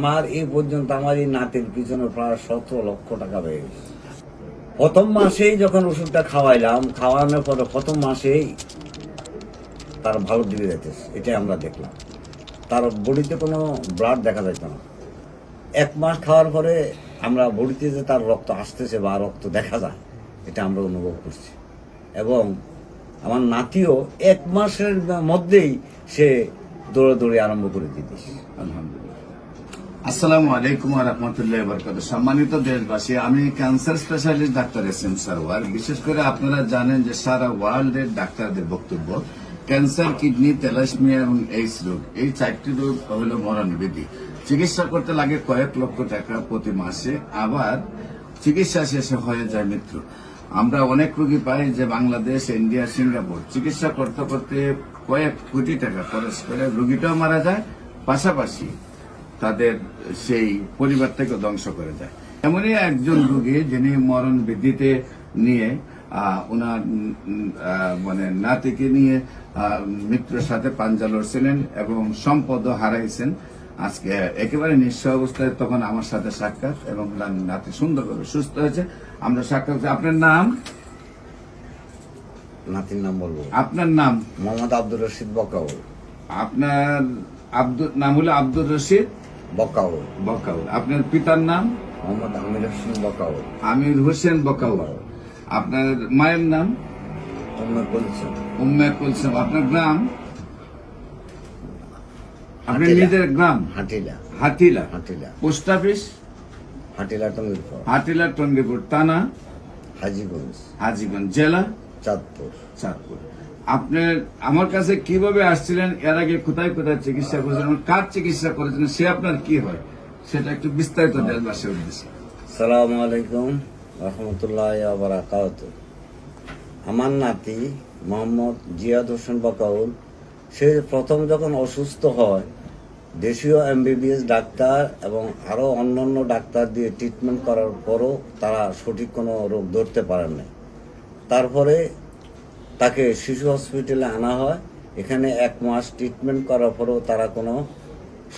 আমার এই পর্যন্ত আমার এই নাতির পিছনে প্রায় সতেরো লক্ষ টাকা গেছে। প্রথম মাসেই যখন ওষুধটা খাওয়াইলাম, খাওয়ানোর পরে প্রথম মাসেই তার ভালো দিকে যাইতেছে, এটাই আমরা দেখলাম। তার বডিতে কোনো ব্লাড দেখা যাইত না। এক মাস খাওয়ার পরে আমরা বডিতে যে তার রক্ত আসতেছে বা রক্ত দেখা যায়, এটা আমরা অনুভব করছি। এবং আমার নাতিও এক মাসের মধ্যেই সে দৌড়াদৌড়ি আরম্ভ করে দিতেছে আলহামদুলিল্লাহ। আসসালামু আলাইকুম রহমতুল্লাহ বরকাত সম্মানিত দেশবাসী, আমি cancer specialist doctor S M Sarwar. বিশেষ করে আপনারা জানেন যে সারা ওয়ার্ল্ডের ডাক্তারদের বক্তব্য, ক্যান্সার, কিডনি তেলাসমিয়া এবং এইডস রোগ। এই চারটি রোগ হল মরণবিধি। চিকিৎসা করতে লাগে কয়েক লক্ষ টাকা প্রতি মাসে, আবার চিকিৎসা শেষে হয়ে যায় মৃত্যু। আমরা অনেক রোগী পাই যে বাংলাদেশ, ইন্ডিয়া, সিঙ্গাপুর। চিকিৎসা করতে করতে কয়েক কোটি টাকা খরচ করে রোগীটাও মারা যায়। পাশাপাশি তাদের সেই পরিবারটাকে ধ্বংস করে দেয়। এমনই একজন রোগী যিনি মরণ বৃদ্ধিতে নিয়ে ওনার মানে নাতিকে নিয়ে আহ, মৃত্যুর সাথে পাঞ্জা লড়ছিলেন এবং সম্পদও হারাইছেন। আজকে একেবারে নিঃস্ব অবস্থায় তখন আমার সাথে সাক্ষাৎ এবং নাতি সুন্দরভাবে সুস্থ হয়েছে। আমরা সাক্ষাৎ। আপনার নাম? নাতির নাম বলব। আপনার নাম? মোহাম্মদ আব্দুর রশিদ বকাউল। আপনার আব্দুল নাম হলো আব্দুর রশিদ। বকাউল। বকাউল। আপনার পিতার নাম? মোহাম্মদ আমির হোসেন বকাউল। আমির হোসেন বকাউল। আপনার মায়ের নাম? তোমরা বলছো উম্মে কুলসুম। আপনার গ্রাম? আপনার নিজের গ্রাম? হাটিলা। হাতিলা হাটিলা। Post office? হাটিলা টঙ্গির পর হাতিলা টঙ্গিপুর থানা? হাজিগঞ্জ। হাজিগঞ্জ জেলা? চাঁদপুর। চাঁদপুর। আপনার আমার কাছে কীভাবে আসছিলেন, এর আগে কোথায় কোথায় চিকিৎসা করেছেন কার চিকিৎসা করেছেন, সে আপনার কি হয়, সেটা একটু বিস্তারিত দেশবাসীর উদ্দেশ্যে সালাম আলাইকুম, রহমতুল্লাহ আমার নাতি মোহাম্মদ জিয়াদ হোসেন বকাউল, সে প্রথম যখন অসুস্থ হয়, দেশীয় এমবিবিএস ডাক্তার এবং আরও অন্যান্য ডাক্তার দিয়ে ট্রিটমেন্ট করার পরও তারা সঠিক কোনো রোগ ধরতে পারেন না তারপরে তাকে শিশু হসপিটালে আনা হয়। এখানে এক মাস ট্রিটমেন্ট করার পরেও তারা কোনো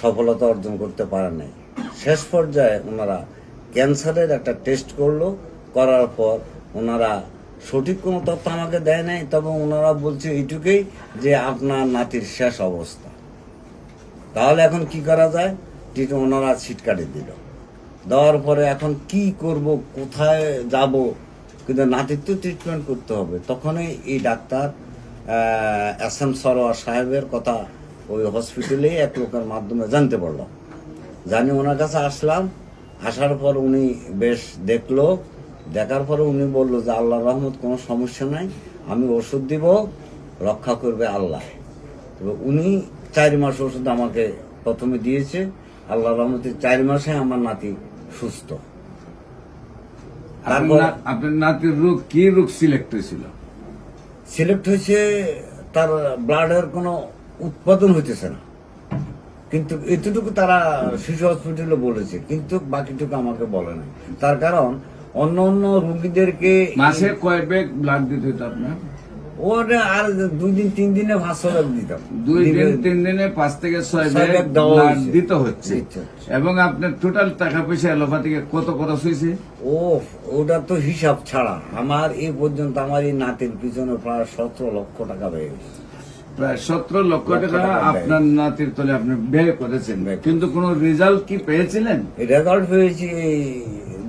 সফলতা অর্জন করতে পারে নাই। শেষ পর্যায়ে ওনারা ক্যান্সারের একটা টেস্ট করল। করার পর ওনারা সঠিক কোনো তথ্য আমাকে দেয় নাই। তবে ওনারা বলছে এইটুকুই যে আপনার নাতির শেষ অবস্থা। তাহলে এখন কি করা যায়? টিট ওনারা সিট কাটে দিল। দেওয়ার পরে এখন কি করব? কোথায় যাব? কিন্তু নাতির তো ট্রিটমেন্ট করতে হবে। তখনই এই ডাক্তার এস এম সরোয়ার সাহেবের কথা ওই হসপিটালে এক লোকের মাধ্যমে জানতে পারলাম জানি ওনার কাছে আসলাম, আসার পর উনি বেশ দেখল। দেখার পরে উনি বলল যে আল্লাহ রহমত, কোনো সমস্যা নাই, আমি ওষুধ দিব, রক্ষা করবে আল্লাহ। তবে উনি চার মাস ওষুধ আমাকে প্রথমে দিয়েছে। আল্লাহ রহমতের চার মাসে আমার নাতি সুস্থ। আপনার নাতির রোগ কি রোগ সিলেক্ট হয়েছিল? সিলেক্ট হয়েছে তার ব্লাডের কোনো উৎপাদন হইতেছে না। কিন্তু এতটুকু তারা শিশু হসপিটালে বলেছে কিন্তু বাকিটুকু আমাকে বলে নাই। তার কারণ অন্য অন্য রুগীদেরকে মাসে কয় ব্যাগ ব্লাড দিতে হতো আপনার? ওটা আর দুই দিন তিন দিনে পাঁচশো ব্যাগ দিতাম। দুই দিন তিন দিনে পাঁচ থেকে ছয় ব্যাগ হয়েছে। দিতে হচ্ছে। এবং আপনার টোটাল টাকা পয়সা এলোপাতিকে কত খরচ হয়েছে? ও ওটা তো হিসাব ছাড়া। আমার এই পর্যন্ত আমার এই নাতির পিছনে প্রায় সতেরো লক্ষ টাকা হয়ে গেছে প্রায় সতেরো লক্ষ টাকা আপনার নাতির তলে আপনি ব্যয় করেছেন। ব্যয় কিন্তু কোনো রেজাল্ট কি পেয়েছিলেন? রেজাল্ট পেয়েছি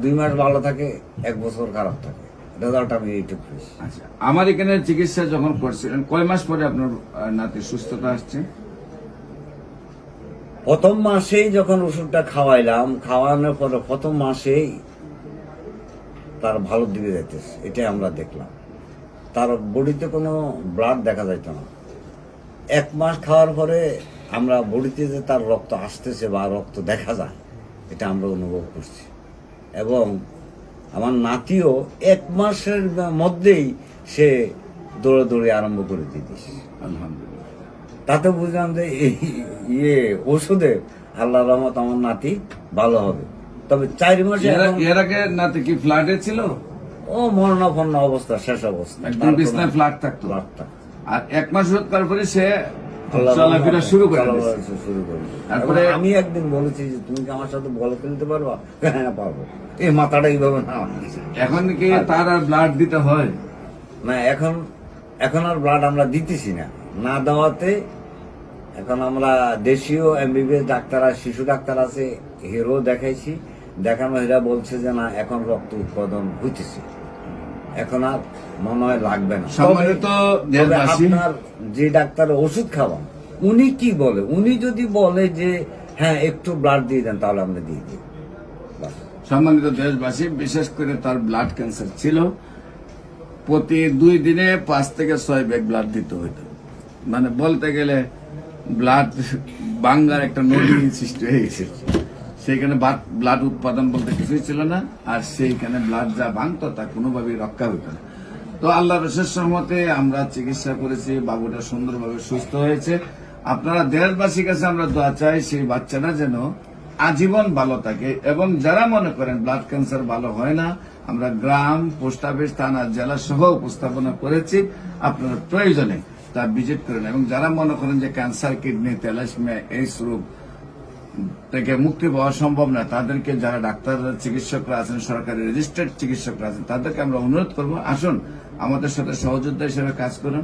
দুই মাস ভালো থাকে এক বছর খারাপ থাকে। রেজাল্ট আমি এইটুকু আচ্ছা আমার এখানে চিকিৎসা যখন করছিলেন কয় মাস পরে আপনার নাতি সুস্থতা আসছে? প্রথম মাসেই যখন ওষুধটা খাওয়াইলাম খাওয়ানোর পরে প্রথম মাসেই তার ভালো দিকে যাইতেছে এটাই আমরা দেখলাম। তার বডিতে কোনো ব্লাড দেখা যাইত না। এক মাস খাওয়ার পরে আমরা বডিতে যে তার রক্ত আসতেছে বা রক্ত দেখা যায় এটা আমরা অনুভব করছি। এবং আমার নাতিও এক মাসের মধ্যেই সে দৌড়াদৌড়ি আরম্ভ করে আলহামদুলিল্লাহ। তাতে বুঝলাম যে এই ইয়ে ওষুধে আল্লাহ রহমত আমার নাতি ভালো হবে। তবে চার মাসে এর- আগে নাতি কি ফ্ল্যাটে ছিল? ও মরণাপন্ন অবস্থা শেষ অবস্থা। একদম বিছনায় ফ্ল্যাট থাকতো। আর এক মাস তারপরে সে চলাফেরা শুরু করে শুরু করে তারপরে আমি একদিন বলেছি যে তুমি কি আমার সাথে বল খেলতে পারবা? হ্যাঁ পারব। এই মাথাটা এইভাবে না এখন কি তার আর ব্লাড দিতে হয়? না এখন এখন আর ব্লাড আমরা দিতেছি না। না দেওয়াতে এখন আমরা দেশীয় এমবিবিএস ডাক্তার আর শিশু ডাক্তার আছে হিরো দেখাইছি। দেখানো এরা বলছে যে না এখন রক্ত উৎপাদন হইতেছে। এখন আর মনে হয় লাগবে না। সম্মানিত আপনার যে ডাক্তার ওষুধ খাওয়ান উনি কি বলে? উনি যদি বলে যে হ্যাঁ একটু ব্লাড দিয়ে দেন তাহলে আমরা দিয়ে দিই। সম্মানিত দেশবাসী বিশেষ করে তার ব্লাড ক্যান্সার ছিল প্রতি দুই দিনে পাঁচ থেকে ছয় ব্যাগ ব্লাড দিতে হইতো। মানে বলতে গেলে ব্লাড বাংলার একটা নদী সৃষ্টি হয়ে গেছে। সেইখানে ব্লাড উৎপাদন বলতে কিছুই ছিল না, আর সেইখানে ব্লাড যা ভাঙতো তা কোনোভাবেই রক্ষা হইতো না। তো আল্লাহ রসের সহমতে আমরা চিকিৎসা করেছি, বাবুটা সুন্দরভাবে সুস্থ হয়েছে। আপনারা দেশবাসীর কাছে আমরা দোয়া চাই, সেই বাচ্চাটা যেন আজীবন ভালো থাকে এবং যারা মনে করেন ব্লাড ক্যান্সার ভালো হয় না, আমরা গ্রাম পোস্ট অফিস থানা, জেলা সহ উপস্থাপনা করেছি, আপনারা প্রয়োজনে তা ভিজিট করেন এবং যারা মনে করেন যে ক্যান্সার কিডনি তেলাসমিয়া এই রোগ থেকে মুক্তি পাওয়া সম্ভব না, তাদেরকে যারা ডাক্তার, চিকিৎসকরা আছেন, সরকারি রেজিস্টার্ড চিকিৎসকরা আছেন, তাদেরকে আমরা অনুরোধ করব, আসুন, আমাদের সাথে সহযোদ্ধা হিসেবে কাজ করুন।